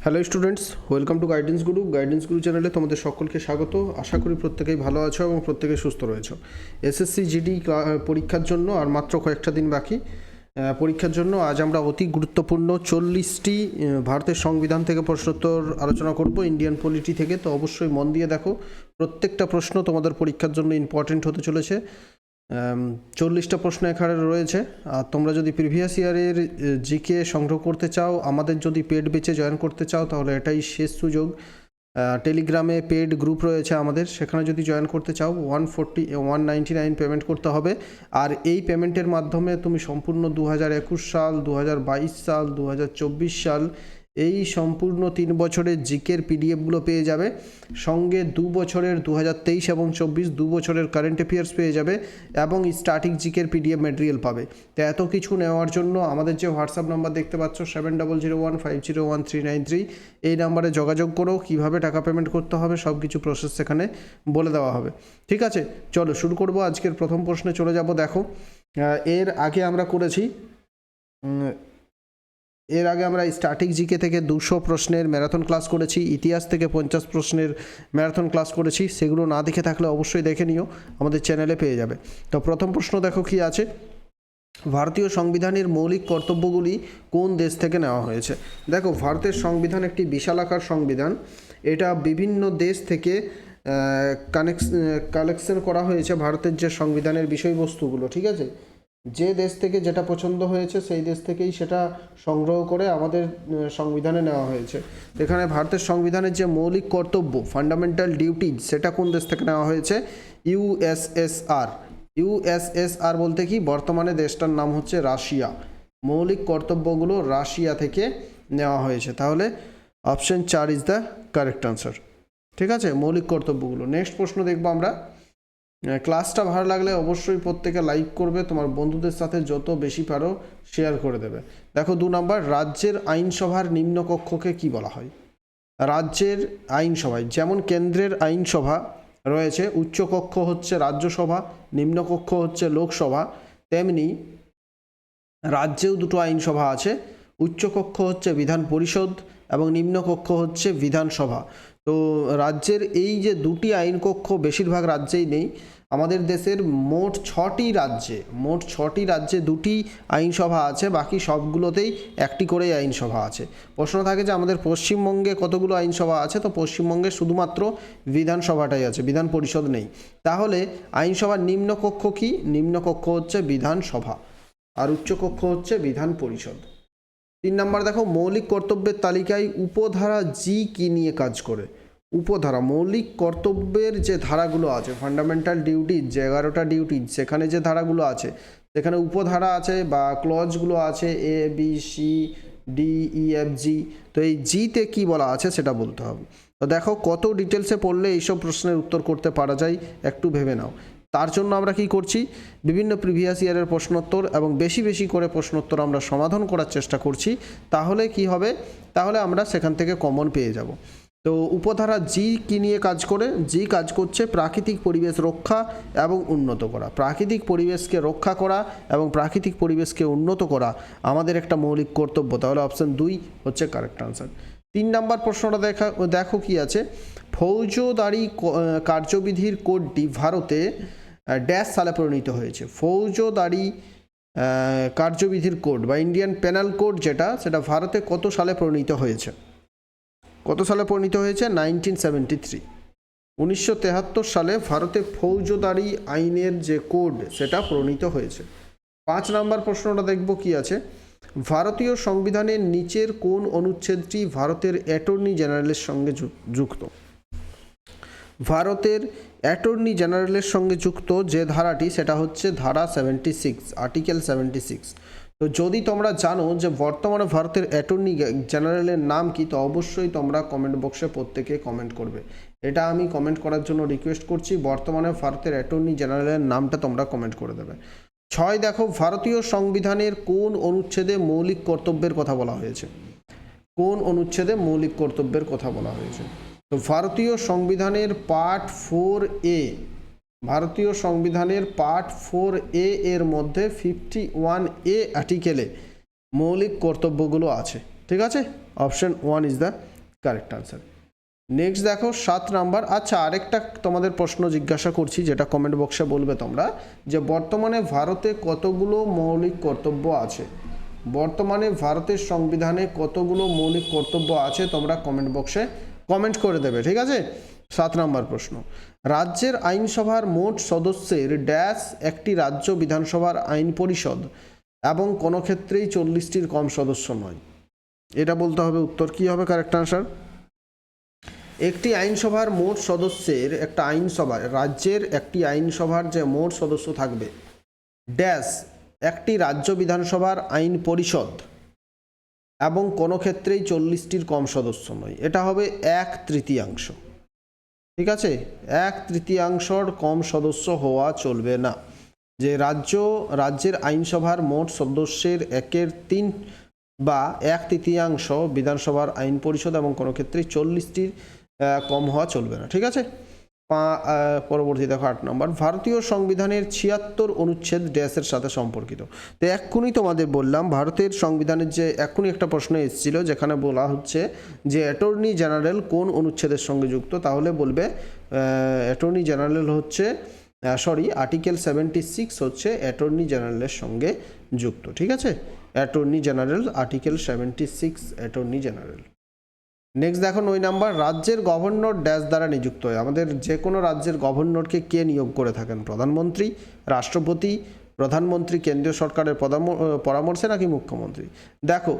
Hello students welcome to Guidance Guru Guidance Guru চ্যানেলে তোমাদের সকলকে স্বাগত। আশা করি প্রত্যেকেই ভালো আছো এবং প্রত্যেকে সুস্থ রয়েছো। এসএসসি জিডি পরীক্ষার জন্য আর মাত্র কয়েকটা দিন বাকি। পরীক্ষার জন্য আজ আমরা অতি গুরুত্বপূর্ণ চল্লিশটি ভারতের সংবিধান থেকে প্রশ্নোত্তর আলোচনা করব ইন্ডিয়ান পলিটি থেকে। তো অবশ্যই মন দিয়ে দেখো, প্রত্যেকটা প্রশ্ন তোমাদের পরীক্ষার জন্য ইম্পর্টেন্ট হতে চলেছে। চল্লিশটা প্রশ্ন এখানে রয়েছে। আর তোমরা যদি প্রিভিয়াস ইয়ারের জিকে সংগ্রহ করতে চাও, আমাদের যদি পেড বেচে জয়েন করতে চাও, তাহলে এটাই শেষ সুযোগ। টেলিগ্রামে পেড গ্রুপ রয়েছে আমাদের, সেখানে যদি জয়েন করতে চাও one forty one ninety nine payment করতে হবে। আর এই পেমেন্টের মাধ্যমে তুমি সম্পূর্ণ দু হাজার একুশ সাল দু হাজার বাইশ সাল দু হাজার চব্বিশ সাল এই সম্পূর্ণ তিন বছরের জিকের পিডিএফগুলো পেয়ে যাবে। সঙ্গে দু বছরের দু হাজার তেইশ এবং চব্বিশ, দু বছরের কারেন্ট অ্যাফেয়ার্স পেয়ে যাবে এবং স্টার্টিং জিকের পিডিএফ ম্যাটেরিয়াল পাবে। তো এত কিছু নেওয়ার জন্য আমাদের যে হোয়াটসঅ্যাপ নাম্বার দেখতে পাচ্ছ seven double zero one five zero one three nine three এই নাম্বারে যোগাযোগ করো, কীভাবে টাকা পেমেন্ট করতে হবে সব কিছু প্রসেস সেখানে বলে দেওয়া হবে। ঠিক আছে, চলো শুরু করব, আজকের প্রথম প্রশ্নে চলে যাব, দেখো। এর আগে আমরা করেছি এর আগে আমরা স্ট্যাটিক জিকে থেকে দুশো প্রশ্নের ম্যারাথন ক্লাস করেছি, ইতিহাস থেকে পঞ্চাশ প্রশ্নের ম্যারাথন ক্লাস করেছি, সেগুলো না দেখে থাকলে অবশ্যই দেখে নিও, আমাদের চ্যানেলে পেয়ে যাবে। তো প্রথম প্রশ্ন দেখো কি আছে? ভারতীয় সংবিধানের মৌলিক কর্তব্যগুলি কোন দেশ থেকে নেওয়া হয়েছে? দেখো, ভারতের সংবিধান একটি বিশালাকার সংবিধান। এটা বিভিন্ন দেশ থেকে কানেক্স, কালেকশন করা হয়েছে ভারতের যে সংবিধানের বিষয়বস্তুগুলো, ঠিক আছে? যে দেশ থেকে যেটা পছন্দ হয়েছে, সেই দেশ থেকেই সেটা সংগ্রহ করে আমাদের সংবিধানে নেওয়া হয়েছে। এখানে ভারতের সংবিধানের যে মৌলিক কর্তব্য ফান্ডামেন্টাল ডিউটি সেটা কোন দেশ থেকে নেওয়া হয়েছে? ইউএসএসআর ইউএসএসআর বলতে কি? বর্তমানে দেশটার নাম হচ্ছে রাশিয়া। মৌলিক কর্তব্যগুলো রাশিয়া থেকে নেওয়া হয়েছে। তাহলে অপশন চার ইজ দ্য কারেক্ট আনসার ঠিক আছে? মৌলিক কর্তব্যগুলো। নেক্সট প্রশ্ন দেখব আমরা। ক্লাসটা ভালো লাগলে অবশ্যই প্রত্যেকে লাইক করবে। তোমার বন্ধুদের সাথে যত বেশি পারো শেয়ার করে দেবে। দেখো, দু নম্বর রাজ্যের আইনসভার নিম্নকক্ষকে কি বলা হয়? রাজ্যের আইনসভায় যেমন কেন্দ্রের আইনসভা রয়েছে, উচ্চকক্ষ হচ্ছে রাজ্যসভা, নিম্নকক্ষ হচ্ছে লোকসভা, তেমনি রাজ্যেও দুটো আইনসভা আছে, উচ্চকক্ষ হচ্ছে বিধান পরিষদ এবং নিম্নকক্ষ হচ্ছে বিধানসভা। তো রাজ্যের এই যে দুটি আইনকক্ষ বেশিরভাগ রাজ্যেই নেই, আমাদের দেশের মোট ছটি রাজ্যে, মোট ছটি রাজ্যে দুটি আইনসভা আছে, বাকি সবগুলোতেই একটি করেই আইনসভা আছে। প্রশ্ন থাকে যে আমাদের পশ্চিমবঙ্গে কতগুলো আইনসভা আছে? তো পশ্চিমবঙ্গে শুধুমাত্র বিধানসভাটাই আছে, বিধান পরিষদ নেই। তাহলে আইনসভার নিম্নকক্ষ কি? নিম্নকক্ষ হচ্ছে বিধানসভা, আর উচ্চকক্ষ হচ্ছে বিধান পরিষদ। তিন নম্বর দেখো, মৌলিক কর্তব্যের তালিকায় উপধারা জি কি নিয়ে কাজ করে? উপধারা, মৌলিক কর্তব্যের যে ধারাগুলো আছে ফান্ডামেন্টাল ডিউটি যে এগারোটা ডিউটি সেখানে যে ধারাগুলো আছে সেখানে উপধারা আছে বা ক্লজগুলো আছে A B C D E F G তো এই জিতে কি বলা আছে সেটা বলতে হবে। তো দেখো, কত ডিটেলসে পড়লে এইসব প্রশ্নের উত্তর করতে পারা যায়, একটু ভেবে নাও। তার জন্য আমরা কি করছি? বিভিন্ন প্রিভিয়াস ইয়ারের প্রশ্নোত্তর এবং বেশি বেশি করে প্রশ্নোত্তর আমরা সমাধান করার চেষ্টা করছি। তাহলে কি হবে? তাহলে আমরা সেখান থেকে কমন পেয়ে যাব। তো উপধারা জি কি নিয়ে কাজ করে? জি কাজ করছে প্রাকৃতিক পরিবেশ রক্ষা এবং উন্নত করা। প্রাকৃতিক পরিবেশকে রক্ষা করা এবং প্রাকৃতিক পরিবেশকে উন্নত করা আমাদের একটা মৌলিক কর্তব্য। তাহলে অপশন দুই হচ্ছে কারেক্ট আনসার তিন নাম্বার প্রশ্নটা দেখা, দেখো কি আছে? ফৌজদারি কার্যবিধির কোডটি ভারতে ড্যাশ সালে পরিণত হয়েছে। ফৌজদারি কার্যবিধির কোড বা ইন্ডিয়ান পেনাল কোড যেটা, সেটা ভারতে কত সালে পরিণত হয়েছে? কত সালে পরিণত হয়েছে? নাইনটিন সেভেন্টি থ্রি উনিশশো তেহাত্তর সালে ভারতে ফৌজদারি আইনের যে কোড, সেটা প্রণীত হয়েছে। পাঁচ নাম্বার প্রশ্নটা দেখব কি আছে? ভারতীয় সংবিধানের নিচের কোন অনুচ্ছেদটি ভারতের অ্যাটর্নি জেনারেলের সঙ্গে যুক্ত? ভারতের অ্যাটর্নি জেনারেলের সঙ্গে যুক্ত যে ধারাটি, সেটা হচ্ছে ধারা seventy six article seventy six তো যদি তোমরা জানো যে বর্তমানে ভারতের অ্যাটর্নি জেনারেলের নাম কি, তো অবশ্যই তোমরা কমেন্ট বক্সে প্রত্যেকে কমেন্ট করবে। এটা আমি কমেন্ট করার জন্য রিকোয়েস্ট করছি, বর্তমানে ভারতের অ্যাটর্নি জেনারেলের নামটা তোমরা কমেন্ট করে দেবে। ছয়, দেখো, ভারতীয় সংবিধানের কোন অনুচ্ছেদে মৌলিক কর্তব্যের কথা বলা হয়েছে? কোন অনুচ্ছেদে মৌলিক কর্তব্যের কথা বলা হয়েছে? তো ভারতীয় সংবিধানের পার্ট ফোর এ, ভারতীয় সংবিধানের পার্ট ফোর এ এর মধ্যে ফিফটি ওয়ান এ আর্টিকেলে মৌলিক কর্তব্যগুলো আছে। ঠিক আছে? Option one is the correct answer next দেখো, সাত নাম্বার। আচ্ছা আরেকটা তোমাদের প্রশ্ন জিজ্ঞাসা করছি, যেটা কমেন্ট বক্সে বলবে তোমরা, যে বর্তমানে ভারতে কতগুলো মৌলিক কর্তব্য আছে? বর্তমানে ভারতের সংবিধানে কতগুলো মৌলিক কর্তব্য আছে তোমরা কমেন্ট বক্সে কমেন্ট করে দেবে, ঠিক আছে? সাত নম্বর প্রশ্ন। রাজ্যের আইনসভার মোট সদস্যের ড্যাশ একটি রাজ্য বিধানসভার আইন পরিষদ এবং কোনো ক্ষেত্রেই চল্লিশটির কম সদস্য নয়। এটা বলতে হবে উত্তর, কি হবে কারেক্ট আনসার একটি আইনসভার মোট সদস্যের একটা আইনসভা, রাজ্যের একটি আইনসভার যে মোট সদস্য থাকবে, ড্যাশ একটি রাজ্য বিধানসভার আইন পরিষদ। এবং কোনো ক্ষেত্রেই চল্লিশটির কম সদস্য নয়। এটা হবে এক তৃতীয়াংশ। ঠিক আছে? এক তৃতীয়াংশর কম সদস্য হওয়া চলবে না। যে রাজ্য, রাজ্যের আইনসভার মোট সদস্যের একের তিন বা এক তৃতীয়াংশ বিধানসভার আইন পরিষদ এবং কোনো ক্ষেত্রেই চল্লিশটির কম হওয়া চলবে না। ঠিক আছে? পা- পরবর্তী দেখো আট নম্বর। ভারতীয় সংবিধানের ছিয়াত্তর অনুচ্ছেদ ড্যাশের সাথে সম্পর্কিত। তো এক্ষুনি তোমাদের বললাম, ভারতের সংবিধানের যে এক্ষুনি একটা প্রশ্ন এসেছিল, যেখানে বলা হচ্ছে যে, অ্যাটর্নি জেনারেল কোন অনুচ্ছেদের সঙ্গে যুক্ত? তাহলে বলবে অ্যাটর্নি জেনারেল হচ্ছে সরি আর্টিকেল সেভেন্টি সিক্স হচ্ছে অ্যাটর্নি জেনারেলের সঙ্গে যুক্ত, ঠিক আছে? Attorney general article seventy six attorney general. Next দেখো নয় নাম্বার রাজ্যের গভর্নর ড্যাশ দ্বারা নিযুক্ত হয়। আমাদের যে কোনো রাজ্যের গভর্নরকে কে নিয়োগ করে থাকেন? প্রধানমন্ত্রী, রাষ্ট্রপতি, প্রধানমন্ত্রী, কেন্দ্রীয় সরকারের পরামর্শে নাকি মুখ্যমন্ত্রী? দেখো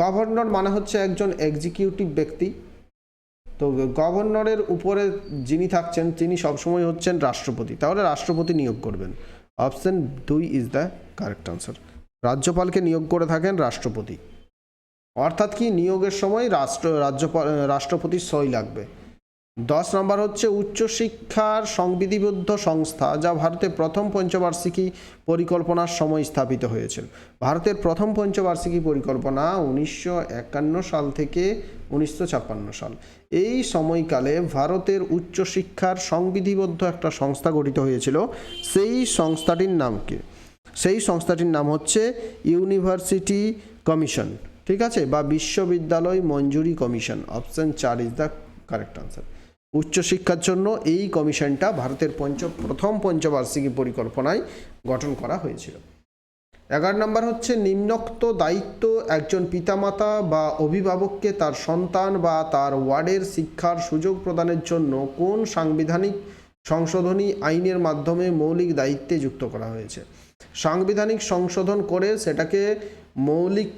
গভর্নর মানে হচ্ছে একজন এক্সিকিউটিভ ব্যক্তি। তো গভর্নরের উপরে যিনি থাকছেন, তিনি সবসময় হচ্ছেন রাষ্ট্রপতি। তাহলে রাষ্ট্রপতি নিয়োগ করবেন। অপশন দুই ইজ দ্য কারেক্ট আনসার রাজ্যপালকে নিয়োগ করে থাকেন রাষ্ট্রপতি। অর্থাৎ কি নিয়োগের সময় রাষ্ট্র রাজ্যপাল রাষ্ট্রপতির সই লাগবে। দশ নম্বর হচ্ছে উচ্চশিক্ষার সংবিধিবদ্ধ সংস্থা, যা ভারতের প্রথম পঞ্চবার্ষিকী পরিকল্পনার সময় স্থাপিত হয়েছিল। ভারতের প্রথম পঞ্চবার্ষিকী পরিকল্পনা উনিশশো একান্ন সাল থেকে উনিশশো ছাপ্পান্ন সাল। এই সময়কালে ভারতের উচ্চশিক্ষার সংবিধিবদ্ধ একটা সংস্থা গঠিত হয়েছিল। সেই সংস্থাটির নাম কি? সেই সংস্থাটির নাম হচ্ছে ইউনিভার্সিটি কমিশন। ঠিক আছে? বা বিশ্ববিদ্যালয় মঞ্জুরি কমিশন। অপশন চার ইজ দ্য কারেক্ট আনসার উচ্চশিক্ষার জন্য এই কমিশনটা ভারতের পঞ্চ প্রথম পঞ্চবার্ষিকী পরিকল্পনায় গঠন করা হয়েছিল। এগারো নম্বর হচ্ছে নিম্নোক্ত দায়িত্ব একজন পিতামাতা বা অভিভাবককে তার সন্তান বা তার ওয়ার্ডের শিক্ষার সুযোগ প্রদানের জন্য কোন সাংবিধানিক সংশোধনী আইনের মাধ্যমে মৌলিক দায়িত্বে যুক্ত করা হয়েছে? সাংবিধানিক সংশোধন করে সেটাকে মৌলিক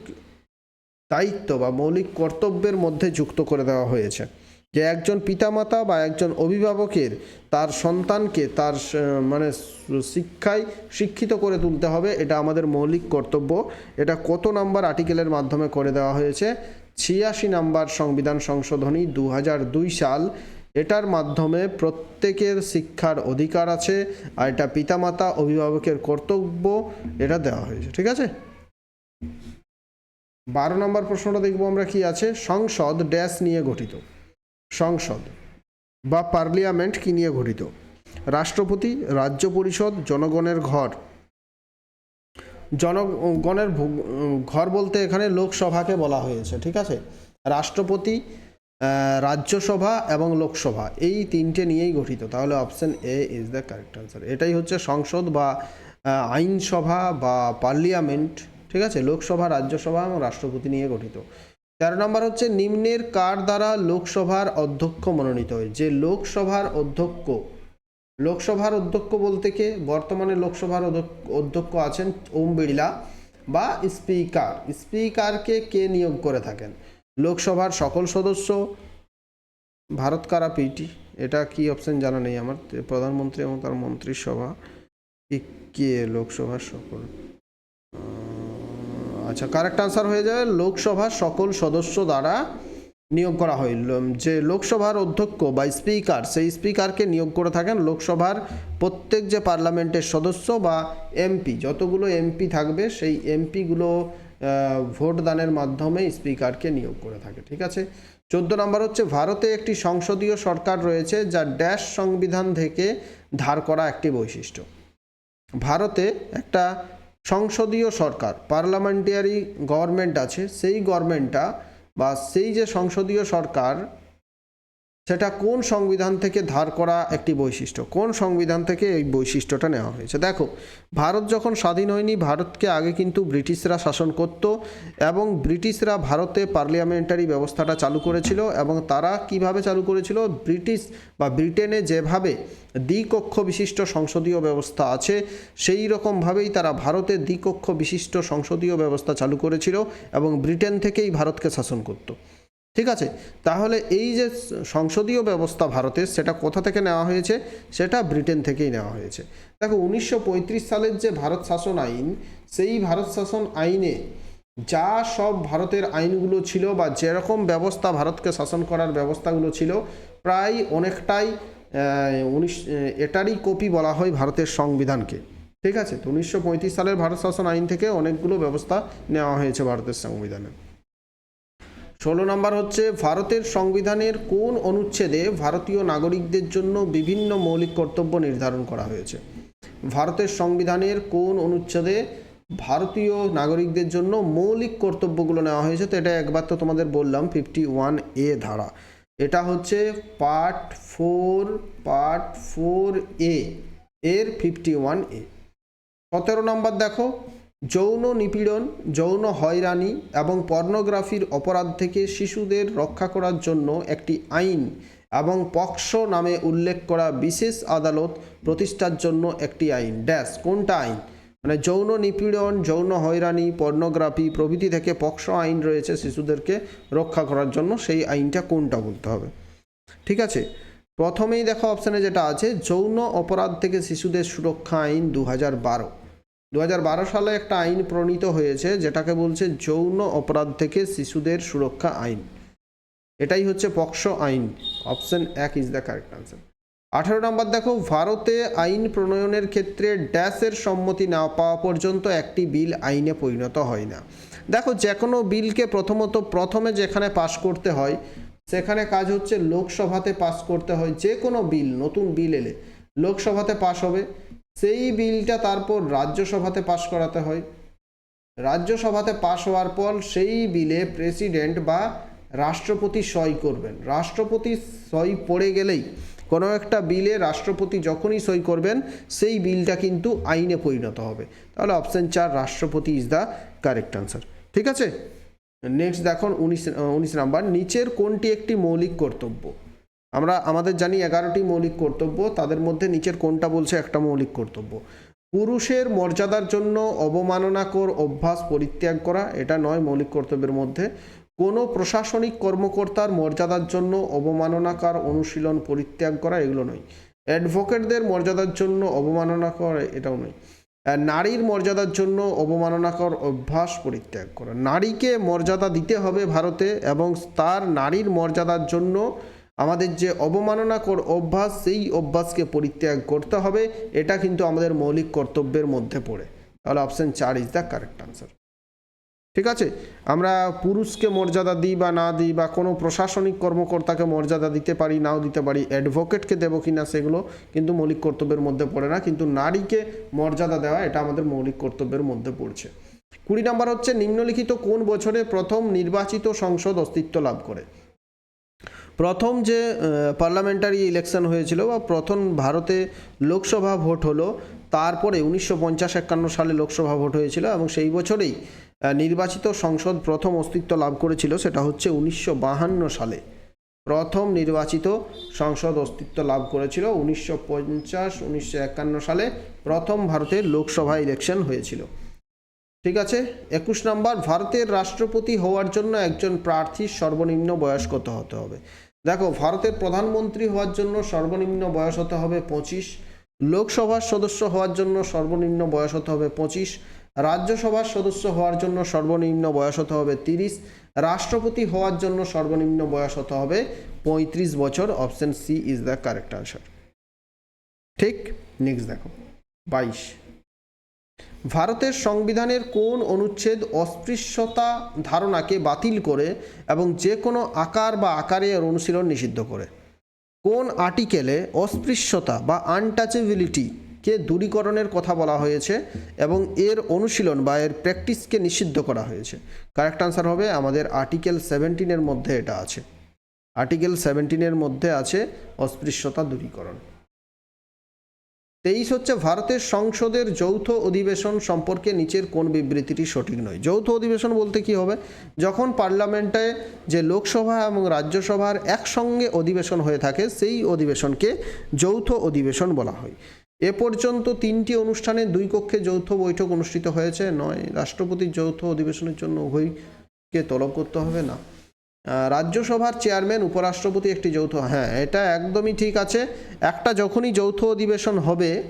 দায়িত্ব বা মৌলিক কর্তব্যের মধ্যে যুক্ত করে দেওয়া হয়েছে। যে একজন পিতামাতা বা একজন অভিভাবকের তার সন্তানকে তার মানে শিক্ষায় শিক্ষিত করে তুলতে হবে, এটা আমাদের মৌলিক কর্তব্য। এটা কত নাম্বার আর্টিকেলের মাধ্যমে করে দেওয়া হয়েছে? ছিয়াশি নাম্বার সংবিধান সংশোধনী দু দুই সাল। এটার মাধ্যমে প্রত্যেকের শিক্ষার অধিকার আছে, আর এটা পিতামাতা, অভিভাবকের কর্তব্য, এটা দেওয়া হয়েছে। ঠিক আছে? বারো নম্বর প্রশ্নটা দেখব আমরা কি আছে? সংসদ ড্যাশ নিয়ে গঠিত। সংসদ। বা পার্লিয়ামেন্ট কি নিয়ে গঠিত? রাষ্ট্রপতি, রাজ্য পরিষদ, জনগণের ঘর। জনগণের ঘর বলতে এখানে লোকসভাকে বলা হয়েছে, ঠিক আছে? রাষ্ট্রপতি রাজ্যসভা এবং লোকসভা, এই তিনটে নিয়েই গঠিত। তাহলে option A is the correct answer এটাই হচ্ছে সংসদ বা আইনসভা বা পার্লিয়ামেন্ট ঠিক আছে? লোকসভা, রাজ্যসভা এবং রাষ্ট্রপতি নিয়ে গঠিত। তেরো নম্বর হচ্ছে নিম্নের কার দ্বারা লোকসভার অধ্যক্ষ মনোনীত হয়? যে লোকসভার অধ্যক্ষ লোকসভার অধ্যক্ষ বলতে কে? বর্তমানে লোকসভার অধ্যক্ষ- আছেন ওম বিড়লা বা স্পিকার। স্পিকারকে কে নিয়োগ করে থাকেন? লোকসভার সকল সদস্য, ভারত কারা পিটি এটা কি অপশন জানা নেই আমার। প্রধানমন্ত্রী এবং তার মন্ত্রিসভা, কে লোকসভার সকল আচ্ছা কারেক্ট আনসার হয়ে যায়, লোকসভার সকল সদস্য দ্বারা নিয়োগ করা হয়। যে লোকসভার অধ্যক্ষ বা স্পিকার, সেই স্পিকারকে নিয়োগ করে থাকেন লোকসভার প্রত্যেক যে পার্লামেন্টের সদস্য বা এমপি, যতগুলো এমপি থাকবে, সেই এমপিগুলো ভোট দানের মাধ্যমে স্পিকারকে নিয়োগ করে থাকে, ঠিক আছে? চোদ্দ নম্বর হচ্ছে, ভারতে একটি সংসদীয় সরকার রয়েছে, যা ড্যাশ সংবিধান থেকে ধার করা একটি বৈশিষ্ট্য। ভারতে একটা সংসদীয় সরকার পার্লামেন্টারি গভর্নমেন্ট আছে সেই গভর্নমেন্টটা বা সেই যে সংসদীয় সরকার সেটা কোন সংবিধান থেকে ধার করা একটি বৈশিষ্ট্য? কোন সংবিধান থেকে এই বৈশিষ্ট্যটা নেওয়া হয়েছে? দেখো, ভারত যখন স্বাধীন হয়নি, ভারতকে আগে কিন্তু ব্রিটিশরা শাসন করত এবং ব্রিটিশরা ভারতে পার্লামেন্টারি ব্যবস্থাটা চালু করেছিল এবং তারা কীভাবে চালু করেছিল? ব্রিটিশ বা ব্রিটেনে যেভাবে দ্বিকক্ষ বিশিষ্ট সংসদীয় ব্যবস্থা আছে, সেই রকমভাবেই তারা ভারতে দ্বিকক্ষ বিশিষ্ট সংসদীয় ব্যবস্থা চালু করেছিল এবং ব্রিটেন থেকেই ভারতকে শাসন করতো। ঠিক আছে? তাহলে এই যে সংসদীয় ব্যবস্থা ভারতের, সেটা কোথা থেকে নেওয়া হয়েছে? সেটা ব্রিটেন থেকেই নেওয়া হয়েছে। দেখো, উনিশশো পঁয়ত্রিশ সালের যে ভারত শাসন আইন, সেই ভারত শাসন আইনে যা সব ভারতের আইনগুলো ছিল বা যেরকম ব্যবস্থা ভারতকে শাসন করার ব্যবস্থাগুলো ছিল, প্রায় অনেকটাই উনিশ, এটারই কপি বলা হয় ভারতের সংবিধানকে। ঠিক আছে? তো উনিশশো পঁয়ত্রিশ সালের ভারত শাসন আইন থেকে অনেকগুলো ব্যবস্থা নেওয়া হয়েছে ভারতের সংবিধানে। ষোলো নম্বর হচ্ছে, ভারতের সংবিধানের কোন অনুচ্ছেদে ভারতীয় নাগরিকদের জন্য বিভিন্ন মৌলিক কর্তব্য নির্ধারণ করা হয়েছে? ভারতের সংবিধানের কোন অনুচ্ছেদে ভারতীয় নাগরিকদের জন্য মৌলিক কর্তব্যগুলো নেওয়া হয়েছে? তো এটা একবার তো তোমাদের বললাম ফিফটি ওয়ান এ ধারা। এটা হচ্ছে part four part four A এর ফিফটি ওয়ান এ সতেরো নম্বর দেখো যৌন নিপীড়ন, যৌন হয়রানি এবং পর্নোগ্রাফির অপরাধ থেকে শিশুদের রক্ষা করার জন্য একটি আইন এবং পক্সো নামে উল্লেখ করা বিশেষ আদালত প্রতিষ্ঠার জন্য একটি আইন। ড্যাশ, কোনটা আইন? মানে যৌন নিপীড়ন, যৌন হয়রানি, পর্নোগ্রাফি প্রভৃতি থেকে পক্সো আইন রয়েছে শিশুদেরকে রক্ষা করার জন্য। সেই আইনটা কোনটা বলতে হবে? ঠিক আছে? প্রথমেই দেখো অপশানে যেটা আছে, যৌন অপরাধ থেকে শিশুদের সুরক্ষা আইন দু হাজার বারো। দু হাজার বারো সালে একটা আইন প্রণীত হয়েছে, যেটাকে বলছে যৌন অপরাধ থেকে শিশুদের সুরক্ষা আইন। এটাই হচ্ছে পক্সো আইন। অপশন এক ইজ দ্য কারেক্ট আনসার আঠারো নম্বর দেখো, ভারতে আইন প্রণয়নের ক্ষেত্রে ড্যাশের সম্মতি না পাওয়া পর্যন্ত একটি বিল আইনে পরিণত হয় না। দেখো যে কোনো বিলকে প্রথমত প্রথমে যেখানে পাশ করতে হয়, সেখানে কাজ হচ্ছে লোকসভাতে পাস করতে হয়। যে কোনো বিল, নতুন বিল এলে লোকসভাতে পাশ হবে। সেই বিলটা তারপর রাজ্যসভাতে পাশ করাতে হয়। রাজ্যসভাতে পাশ হওয়ার পর সেই বিলে প্রেসিডেন্ট বা রাষ্ট্রপতি সই করবেন। রাষ্ট্রপতি সই পড়ে গেলেই কোনো একটা বিলে রাষ্ট্রপতি যখনই সই করবেন, সেই বিলটা কিন্তু আইনে পরিণত হবে। তাহলে অপশান চার, রাষ্ট্রপতি ইজ দ্য কারেক্ট আনসার। ঠিক আছে? নেক্সট দেখুন, উনিশ উনিশ নাম্বার, নিচের কোনটি একটি মৌলিক কর্তব্য? আমরা আমাদের জানি এগারোটি মৌলিক কর্তব্য, তাদের মধ্যে নিচের কোনটা বলছে একটা মৌলিক কর্তব্য। পুরুষের মর্যাদার জন্য অবমাননাকর অভ্যাস পরিত্যাগ করা, এটা নয় মৌলিক কর্তব্যের মধ্যে। কোনো প্রশাসনিক কর্মকর্তার মর্যাদার জন্য অবমাননাকার অনুশীলন পরিত্যাগ করা, এগুলো নয়। অ্যাডভোকেটদের মর্যাদার জন্য অবমাননা করা এটাও নয়। নারীর মর্যাদার জন্য অবমাননাকর অভ্যাস পরিত্যাগ করা। নারীকে মর্যাদা দিতে হবে ভারতে এবং তার নারীর মর্যাদার জন্য আমাদের যে অবমাননাকর অভ্যাস, সেই অভ্যাসকে পরিত্যাগ করতে হবে। এটা কিন্তু আমাদের মৌলিক কর্তব্যের মধ্যে পড়ে। তাহলে অপশন চার ইজ দ্য কারেক্ট আনসার ঠিক আছে? আমরা পুরুষকে মর্যাদা দিই বা না দিই বা কোনো প্রশাসনিক কর্মকর্তাকে মর্যাদা দিতে পারি, নাও দিতে পারি অ্যাডভোকেটকে দেবো কি না সেগুলো কিন্তু মৌলিক কর্তব্যের মধ্যে পড়ে না। কিন্তু নারীকে মর্যাদা দেওয়া, এটা আমাদের মৌলিক কর্তব্যের মধ্যে পড়ছে। কুড়ি নাম্বার হচ্ছে, নিম্নলিখিত কোন বছরে প্রথম নির্বাচিত সংসদ অস্তিত্ব লাভ করে? প্রথম যে পার্লামেন্টারি ইলেকশন হয়েছিল বা প্রথম ভারতে লোকসভা ভোট হলো, তারপরে উনিশশো পঞ্চাশ একান্ন সালে লোকসভা ভোট হয়েছিল এবং সেই বছরেই নির্বাচিত সংসদ প্রথম অস্তিত্ব লাভ করেছিল, সেটা হচ্ছে উনিশশো বাহান্ন সালে। প্রথম নির্বাচিত সংসদ অস্তিত্ব লাভ করেছিল উনিশশো পঞ্চাশ, উনিশশো একান্ন সালে প্রথম ভারতের লোকসভা ইলেকশন হয়েছিল। ঠিক আছে? একুশ নম্বর, ভারতের রাষ্ট্রপতি হওয়ার জন্য একজন প্রার্থীর সর্বনিম্ন বয়স কত হতে হবে? দেখো, ভারতের প্রধানমন্ত্রী হওয়ার জন্য সর্বনিম্ন বয়স হতে হবে পঁচিশ, লোকসভার সদস্য হওয়ার জন্য সর্বনিম্ন বয়স হতে হবে পঁচিশ, রাজ্যসভার সদস্য হওয়ার জন্য সর্বনিম্ন বয়স হতে হবে তিরিশ, রাষ্ট্রপতি হওয়ার জন্য সর্বনিম্ন বয়স হতে হবে পঁয়ত্রিশ বছর। Option C is the correct answer. ঠিক, নেক্সট দেখো, বাইশ। ভারতের সংবিধানের কোন অনুচ্ছেদ অস্পৃশ্যতা ধারণাকে বাতিল করে এবং যে কোনো আকার বা আকারে এর অনুশীলন নিষিদ্ধ করে? কোন আর্টিকেলে অস্পৃশ্যতা বা আনটাচেবিলিটি কে দূরীকরণের কথা বলা হয়েছে এবং এর অনুশীলন বা এর প্র্যাকটিসকে নিষিদ্ধ করা হয়েছে? কারেক্ট আনসার হবে আমাদের আর্টিকেল সেভেন্টিনের মধ্যে এটা আছে। আর্টিকেল সেভেন্টিনের মধ্যে আছে অস্পৃশ্যতা দূরীকরণ। তেইশ হচ্ছে ভারতের সংসদের যৌথ অধিবেশন সম্পর্কে নিচের কোন বিবৃতিটি সঠিক নয়। যৌথ অধিবেশন বলতে কি হবে? যখন পার্লামেন্টে যে লোকসভা এবং রাজ্যসভার একসঙ্গে অধিবেশন হয়ে থাকে, সেই অধিবেশনকে যৌথ অধিবেশন বলা হয়। এ পর্যন্ত তিনটি অনুষ্ঠানে দুই কক্ষে যৌথ বৈঠক অনুষ্ঠিত হয়েছে। নয়, রাষ্ট্রপতির যৌথ অধিবেশনের জন্য উভয়কে তলব করতে হবে না। রাজ্যসভার চেয়ারম্যান, উপরাষ্ট্রপতি একটি যৌথ হ্যাঁ এটা একদমই ঠিক আছে। একটা যখনই যৌথ অধিবেশন হবে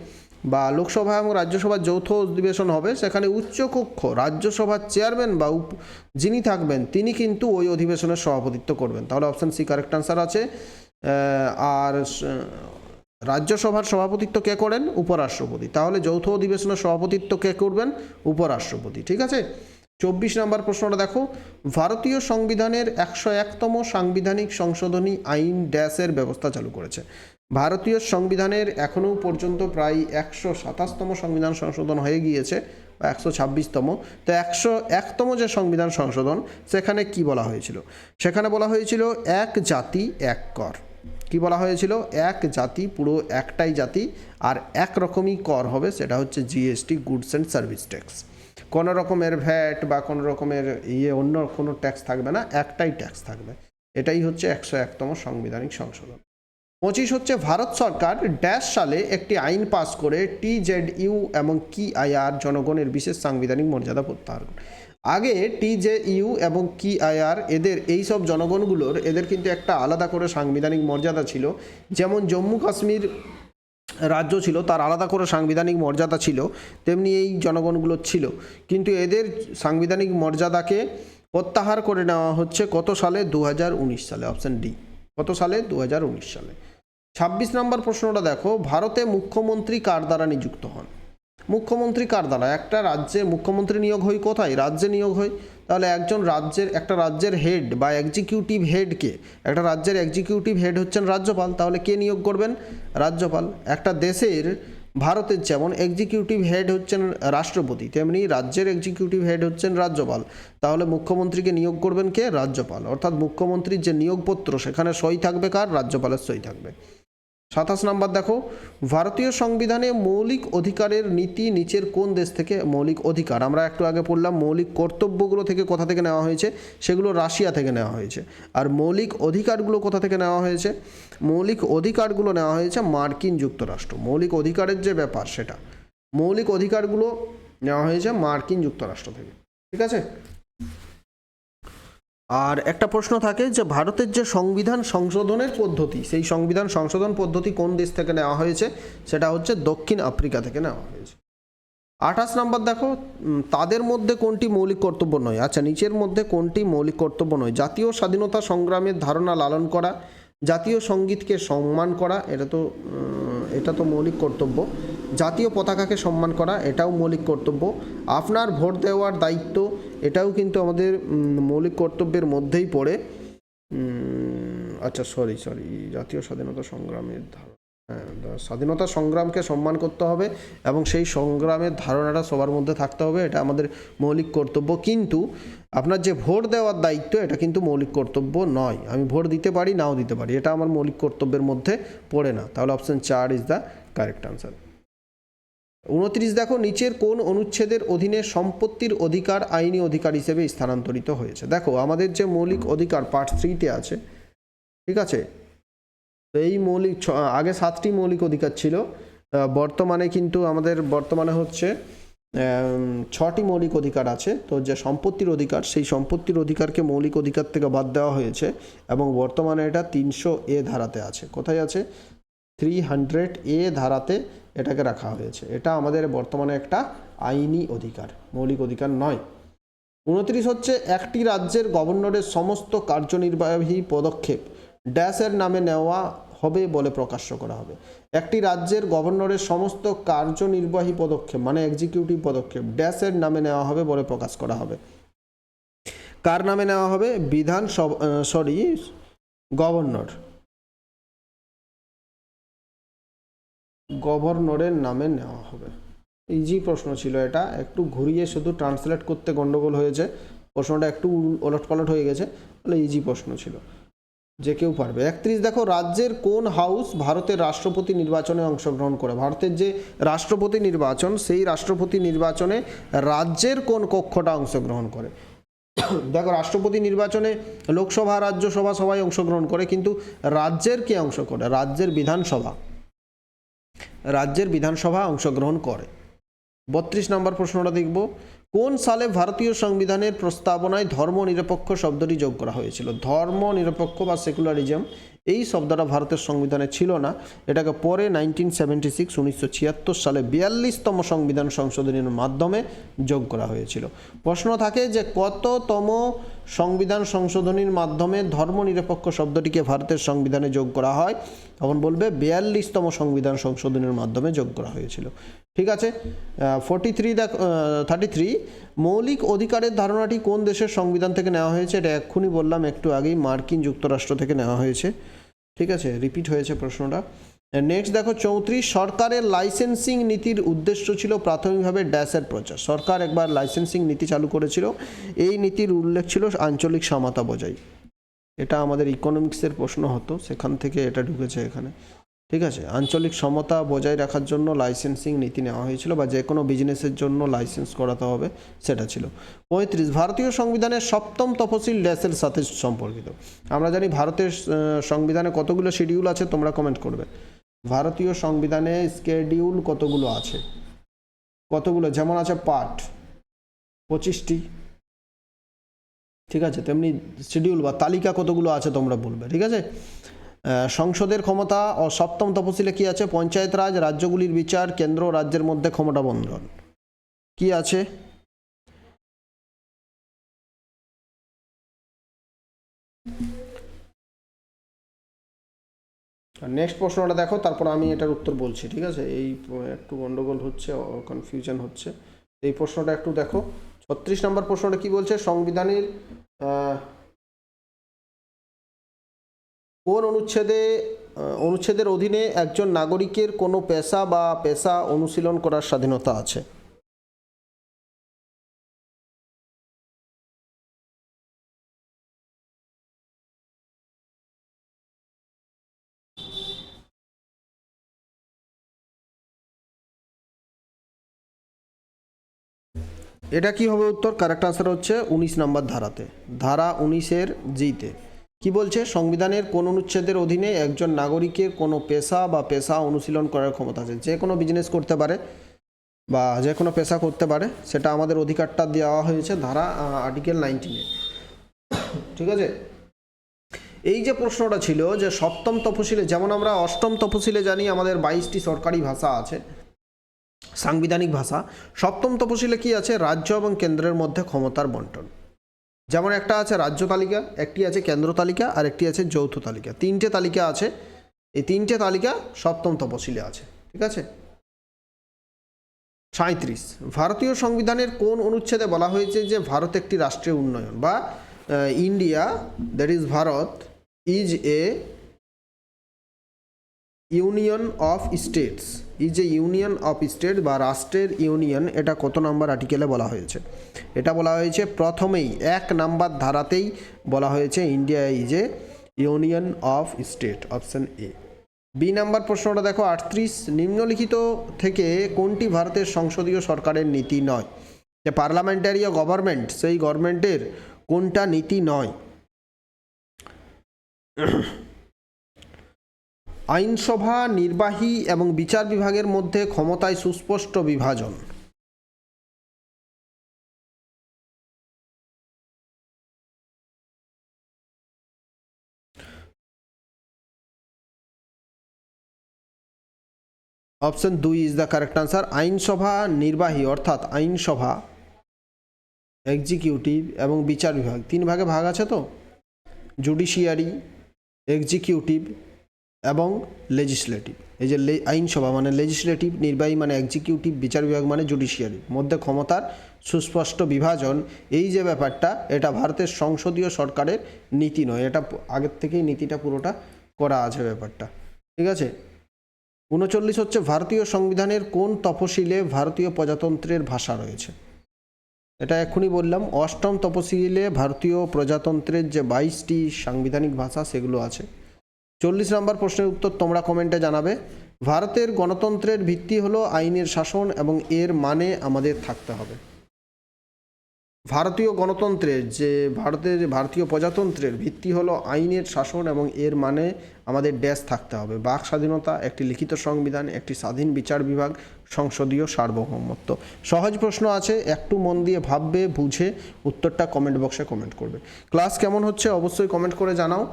বা লোকসভা এবং রাজ্যসভার যৌথ অধিবেশন হবে, সেখানে উচ্চকক্ষ, রাজ্যসভার চেয়ারম্যান বা যিনি থাকবেন, তিনি কিন্তু ওই অধিবেশনের সভাপতিত্ব করবেন। তাহলে অপশান সি কারেক্ট আনসার আছে। আর রাজ্যসভার সভাপতিত্ব কে করেন? উপরাষ্ট্রপতি। তাহলে যৌথ অধিবেশনের সভাপতিত্ব কে করবেন? উপরাষ্ট্রপতি। ঠিক আছে? চব্বিশ নম্বর প্রশ্নটা দেখো। ভারতীয় সংবিধানের একশো একতম সাংবিধানিক সংশোধনী আইন ড্যাশের ব্যবস্থা চালু করেছে। ভারতীয় সংবিধানের এখনও পর্যন্ত প্রায় একশো সাতাশতম সংবিধান সংশোধন হয়ে গিয়েছে, বা একশো ছাব্বিশতম। তো একশো একতম যে সংবিধান সংশোধন, সেখানে কি বলা হয়েছিল? সেখানে বলা হয়েছিল, এক জাতি, এক কর। কি বলা হয়েছিল? এক জাতি, পুরো একটাই জাতি, আর এক রকমই কর হবে, সেটা হচ্ছে GST goods and service tax কোনো রকমের ভ্যাট বা কোনো রকমের ইয়ে অন্য কোনো ট্যাক্স থাকবে না, একটাই ট্যাক্স থাকবে। এটাই হচ্ছে একশো একতম সাংবিধানিক সংশোধন। পঁচিশ হচ্ছে ভারত সরকার ড্যাশ সালে একটি আইন পাস করে টি জেড ইউ এবং কি আইআর জনগণের বিশেষ সাংবিধানিক মর্যাদা প্রত্যাহার। আগে টি জে ইউ এবং কি আইআর এদের, এই সব জনগণগুলোর, এদের কিন্তু একটা আলাদা করে সাংবিধানিক মর্যাদা ছিল। যেমন জম্মু কাশ্মীর রাজ্য ছিল, তার আলাদা করে সাংবিধানিক মর্যাদা ছিল, তেমনি এই জনগণগুলো ছিল। কিন্তু এদের সাংবিধানিক মর্যাদাকে প্রত্যাহার করে নেওয়া হচ্ছে কত সালে? দু হাজার উনিশ সালে অপশন ডি কত সালে? দু হাজার উনিশ সালে। ছাব্বিশ নম্বর প্রশ্নটা দেখো, ভারতে মুখ্যমন্ত্রী কার দ্বারা নিযুক্ত হন? মুখ্যমন্ত্রী কার দ্বারা? একটা রাজ্যে মুখ্যমন্ত্রী নিয়োগ হয় কোথায়? রাজ্যে নিয়োগ হয়। তাহলে একজন রাজ্যের, একটা রাজ্যের হেড বা এক্সিকিউটিভ হেডকে একটা রাজ্যের এক্সিকিউটিভ হেড হচ্ছেন রাজ্যপাল, তাহলে কে নিয়োগ করবেন? রাজ্যপাল। একটা দেশের, ভারতের যেমন এক্সিকিউটিভ হেড হচ্ছেন রাষ্ট্রপতি, তেমনি রাজ্যের এক্সিকিউটিভ হেড হচ্ছেন রাজ্যপাল। তাহলে মুখ্যমন্ত্রীকে নিয়োগ করবেন কে? রাজ্যপাল। অর্থাৎ মুখ্যমন্ত্রীর যে নিয়োগপত্র, সেখানে সই থাকবে কার? রাজ্যপালের সই থাকবে। সাতাশ নাম্বার দেখো, ভারতীয় সংবিধানে মৌলিক অধিকারের নীতি নিচের কোন দেশ থেকে মৌলিক অধিকার? আমরা একটু আগে পড়লাম মৌলিক কর্তব্যগুলো থেকে কোথা থেকে নেওয়া হয়েছে? সেগুলো রাশিয়া থেকে নেওয়া হয়েছে। আর মৌলিক অধিকারগুলো কোথা থেকে নেওয়া হয়েছে? মৌলিক অধিকারগুলো নেওয়া হয়েছে মার্কিন যুক্তরাষ্ট্র। মৌলিক অধিকারের যে ব্যাপার সেটা। মৌলিক অধিকারগুলো নেওয়া হয়েছে মার্কিন যুক্তরাষ্ট্র থেকে। ঠিক আছে? আর একটা প্রশ্ন থাকে যে ভারতের যে সংবিধান সংশোধনের পদ্ধতি, সেই সংবিধান সংশোধন পদ্ধতি কোন দেশ থেকে নেওয়া হয়েছে? সেটা হচ্ছে দক্ষিণ আফ্রিকা থেকে নেওয়া হয়েছে। আঠাশ নাম্বার দেখো তাদের মধ্যে কোনটি মৌলিক কর্তব্য নয়? আচ্ছা নিচের মধ্যে কোনটি মৌলিক কর্তব্য নয়? জাতীয় স্বাধীনতা সংগ্রামের ধারণা লালন করা জাতীয় সঙ্গীতকে সম্মান করা, এটা তো এটা তো মৌলিক কর্তব্য। জাতীয় পতাকাকে সম্মান করা, এটাও মৌলিক কর্তব্য। আপনার ভোট দেওয়ার দায়িত্ব, এটাও কিন্তু আমাদের মৌলিক কর্তব্যের মধ্যেই পড়ে। আচ্ছা সরি সরি জাতীয় স্বাধীনতা সংগ্রামের দা- স্বাধীনতা সংগ্রামকে সম্মান করতে হবে এবং সেই সংগ্রামের ধারণাটা সবার মধ্যে থাকতে হবে, এটা আমাদের মৌলিক কর্তব্য। কিন্তু আপনার যে ভোট দেওয়ার দায়িত্ব, এটা কিন্তু মৌলিক কর্তব্য নয়। আমি ভোট দিতে পারি, নাও দিতে পারি, এটা আমার মৌলিক কর্তব্যের মধ্যে পড়ে না। তাহলে অপশন চার ইজ দ্য কারেক্ট আনসার উনত্রিশ, দেখো, নিচের কোন অনুচ্ছেদের অধীনে সম্পত্তির অধিকার আইনি অধিকার হিসেবে স্থানান্তরিত হয়েছে? দেখো, আমাদের যে মৌলিক অধিকার পার্ট থ্রিতে আছে, ঠিক আছে? এই মৌলিক আগে সাতটি মৌলিক অধিকার ছিল। বর্তমানে কিন্তু আমাদের, বর্তমানে হচ্ছে ছটি মৌলিক অধিকার আছে। তো যে সম্পত্তির অধিকার, সেই সম্পত্তির অধিকারকে মৌলিক অধিকার থেকে বাদ দেওয়া হয়েছে এবং বর্তমানে এটা তিনশো এ ধারাতে আছে। কোথায় আছে? থ্রি হান্ড্রেড এ ধারাতে এটাকে রাখা হয়েছে। এটা আমাদের বর্তমানে একটা আইনি অধিকার, মৌলিক অধিকার নয়। উনত্রিশ হচ্ছে, একটি রাজ্যের গভর্নরের সমস্ত কার্যনির্বাহী পদক্ষেপ। ড্যাশের নামে নেওয়া হবে বলে প্রকাশ্য করা হবে। একটি রাজ্যের গভর্নরের সমস্ত কার্যনির্বাহী পদক্ষেপ মানে এক্সিকিউটিভ পদক্ষেপ ড্যাশের নামে নেওয়া হবে বলে প্রকাশ করা হবে। কার নামে নেওয়া হবে? বিধান সরি গভর্নর। গভর্নরের নামে নেওয়া হবে। ইজি প্রশ্ন ছিল এটা। একটু ঘুরিয়ে শুধু ট্রান্সলেট করতে গন্ডগোল হয়েছে। প্রশ্নটা একটু ওলট পালট হয়ে গেছে। তাহলে ইজি প্রশ্ন ছিল। যে কেউ পারবে। একত্রিশ, দেখো, রাজ্যের কোন হাউস ভারতের রাষ্ট্রপতি নির্বাচনে অংশগ্রহণ করে? ভারতের যে রাষ্ট্রপতি নির্বাচন, সেই রাষ্ট্রপতি নির্বাচনে রাজ্যের কোন কক্ষটা অংশগ্রহণ করে? দেখো, রাষ্ট্রপতি নির্বাচনে লোকসভা, রাজ্যসভা সবাই অংশগ্রহণ করে, কিন্তু রাজ্যের কে অংশ করে? রাজ্যের বিধানসভা। রাজ্যের বিধানসভা অংশগ্রহণ করে। বত্রিশ নম্বর প্রশ্নটা দেখব। কোন সালে ভারতীয় সংবিধানের প্রস্তাবনায় ধর্ম নিরপেক্ষ শব্দটি যোগ করা হয়েছিল? ধর্ম নিরপেক্ষ বা সেকুলারিজম, এই শব্দটা ভারতের সংবিধানে ছিল না। এটাকে পরে নাইনটিন সেভেন্টি সিক্স, উনিশশো ছিয়াত্তর সালে বিয়াল্লিশতম সংবিধান সংশোধনের মাধ্যমে যোগ করা হয়েছিল। প্রশ্ন থাকে যে কততম সংবিধান সংশোধনীর মাধ্যমে ধর্মনিরপেক্ষ শব্দটিকে ভারতের সংবিধানে যোগ করা হয়? তখন বলবে বিয়াল্লিশতম সংবিধান সংশোধনের মাধ্যমে যোগ করা হয়েছিল। ঠিক আছে? ফোর্টি থ্রি দেখ থার্টি থ্রি মৌলিক অধিকারের ধারণাটি কোন দেশের সংবিধান থেকে নেওয়া হয়েছে এটা এক্ষুনি বললাম, একটু আগেই মার্কিন যুক্তরাষ্ট্র থেকে নেওয়া হয়েছে। ঠিক আছে? রিপিট হয়েছে প্রশ্নটা। নেক্সট দেখো, চৌত্রিশ, সরকারের লাইসেন্সিং নীতির উদ্দেশ্য ছিল প্রাথমিকভাবে ড্যাশের প্রচার। সরকার একবার লাইসেন্সিং নীতি চালু করেছিল। এই নীতির উল্লেখ ছিল আঞ্চলিক সমতা বজায়। এটা আমাদের ইকোনমিক্সের প্রশ্ন হতো, সেখান থেকে এটা ঢুকেছে এখানে। ঠিক আছে? আঞ্চলিক সমতা বজায় রাখার জন্য লাইসেন্সিং নীতি নেওয়া হয়েছিল বা যে কোনো বিজনেসের জন্য লাইসেন্স করাতে হবে, সেটা ছিল। পঁয়ত্রিশ, ভারতীয় সংবিধানের সপ্তম তফসিল ড্যাশের সাথে সম্পর্কিত। আমরা জানি ভারতের সংবিধানে কতগুলো শিডিউল আছে, তোমরা কমেন্ট করবে। ভারতীয় সংবিধানে স্কেডিউল কতগুলো আছে? কতগুলো? যেমন আছে পার্ট পঁচিশটি। ঠিক আছে? তেমনি শিডিউল বা তালিকা কতগুলো আছে, তোমরা বলবে। ঠিক আছে? সংসদের ক্ষমতা ও সপ্তম তফসিলে কি আছে? পঞ্চায়েত রাজ, রাজ্যগুলির বিচার, কেন্দ্র রাজ্যের মধ্যে ক্ষমতা বন্ধন। কি আছে? নেক্সট প্রশ্নটা দেখো, তারপর আমি এটার উত্তর বলছি, ঠিক আছে? এই একটু গন্ডগোল হচ্ছে কনফিউশন হচ্ছে। এই প্রশ্নটা একটু দেখো। ছত্রিশ নম্বর প্রশ্নটা কি বলছে? সংবিধানের কোন অনুচ্ছেদে অনুচ্ছেদের অধীনে একজন নাগরিকের কোনো পেশা বা পেশা অনুশীলন করার স্বাধীনতা আছে? এটা কি হবে উত্তর? কারেক্ট আনসার হচ্ছে উনিশ নম্বর ধারাতে। ধারা উনিশের জিতে। কি বলছে? সংবিধানের কোন অনুচ্ছেদের অধীনে একজন নাগরিকের কোনো পেশা বা পেশা অনুশীলন করার ক্ষমতা আছে। যে কোনো বিজনেস করতে পারে বা যে কোনো পেশা করতে পারে, সেটা আমাদের অধিকারটা দেওয়া হয়েছে ধারা আর্টিকেল নাইনটিনে ঠিক আছে? এই যে প্রশ্নটা ছিল যে সপ্তম তফসিলে, যেমন আমরা অষ্টম তফসিলে জানি আমাদের বাইশটি সরকারি ভাষা আছে, সাংবিধানিক ভাষা, সপ্তম তপশিলে কি আছে? রাজ্য এবং কেন্দ্রের মধ্যে ক্ষমতার বন্টন। যেমন একটা আছে রাজ্য তালিকা, একটি আছে কেন্দ্র তালিকা, আর একটি আছে যৌথ তালিকা। তিনটে তালিকা আছে, এই তিনটে তালিকা সপ্তম তপশিলে আছে, ঠিক আছে? সাঁত্রিশ ভারতীয় সংবিধানের কোন অনুচ্ছেদে বলা হয়েছে যে ভারত একটি রাষ্ট্রীয় উন্নয়ন বা India, that is Bharat, is a union of states. এই যে ইউনিয়ন অফ স্টেট বা রাষ্ট্রের ইউনিয়ন, এটা কত নাম্বার আর্টিকেলে বলা হয়েছে? এটা বলা হয়েছে প্রথমেই, এক নাম্বার ধারাতেই বলা হয়েছে India is a union of state, option A. B number প্রশ্নটা দেখো, আটত্রিশ, নিম্নলিখিত থেকে কোনটি ভারতের সংসদীয় সরকারের নীতি নয়? যে পার্লামেন্টারি গভর্নমেন্ট, সেই গভর্নমেন্টের কোনটা নীতি নয়? আইনসভা, নির্বাহী এবং বিচার বিভাগের মধ্যে ক্ষমতায় সুস্পষ্ট বিভাজন। অপশন দুই ইজ দ্য কারেক্ট আনসার আইনসভা, নির্বাহী, অর্থাৎ আইনসভা এক্সিকিউটিভ এবং বিচার বিভাগ। তিন ভাগে ভাগ আছে তো? জুডিশিয়ারি এক্সিকিউটিভ এবং লেজিসলেটিভ এই যে আইনসভা মানে লেজিসলেটিভ নির্বাহী মানে এক্সিকিউটিভ বিচার বিভাগ মানে জুডিশিয়ারি মধ্যে ক্ষমতার সুস্পষ্ট বিভাজন, এই যে ব্যাপারটা, এটা ভারতের সংসদীয় সরকারের নীতি নয়। এটা আগের থেকেই নীতিটা পুরোটা করা আছে ব্যাপারটা। ঠিক আছে? উনচল্লিশ হচ্ছে ভারতীয় সংবিধানের কোন তপশিলে ভারতীয় প্রজাতন্ত্রের ভাষা রয়েছে? এটা এক্ষুনি বললাম, অষ্টম তপশিলে ভারতীয় প্রজাতন্ত্রের যে বাইশটি সাংবিধানিক ভাষা, সেগুলো আছে। চল্লিশ নম্বর প্রশ্নের উত্তর তোমরা কমেন্টে জানাবে। ভারতের গণতন্ত্রের ভিত্তি হলো আইনের শাসন এবং এর মানে আমাদের থাকতে হবে। ভারতীয় গণতন্ত্রের যে ভারতের, ভারতীয় প্রজাতন্ত্রের ভিত্তি হলো আইনের শাসন এবং এর মানে আমাদের ড্যাশ থাকতে হবে। বাক স্বাধীনতা একটি লিখিত সংবিধান, একটি স্বাধীন বিচার বিভাগ, সংসদীয় সার্বভৌমত্ব। সহজ প্রশ্ন আছে, একটু মন দিয়ে ভাববে, বুঝে উত্তরটা কমেন্ট বক্সে কমেন্ট করবে। ক্লাস কেমন হচ্ছে অবশ্যই কমেন্ট করে জানাও।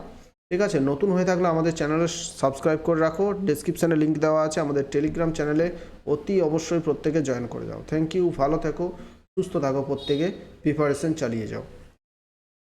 ঠিক আছে, নতুন হয়ে থাকলে আমাদের চ্যানেলে সাবস্ক্রাইব করে রাখো ডিসক্রিপশানে লিঙ্ক দেওয়া আছে, আমাদের টেলিগ্রাম চ্যানেলে অতি অবশ্যই প্রত্যেকে জয়েন করে যাও। থ্যাংক ইউ ভালো থেকো, সুস্থ থাকো প্রত্যেকে প্রিপারেশন চালিয়ে যাও।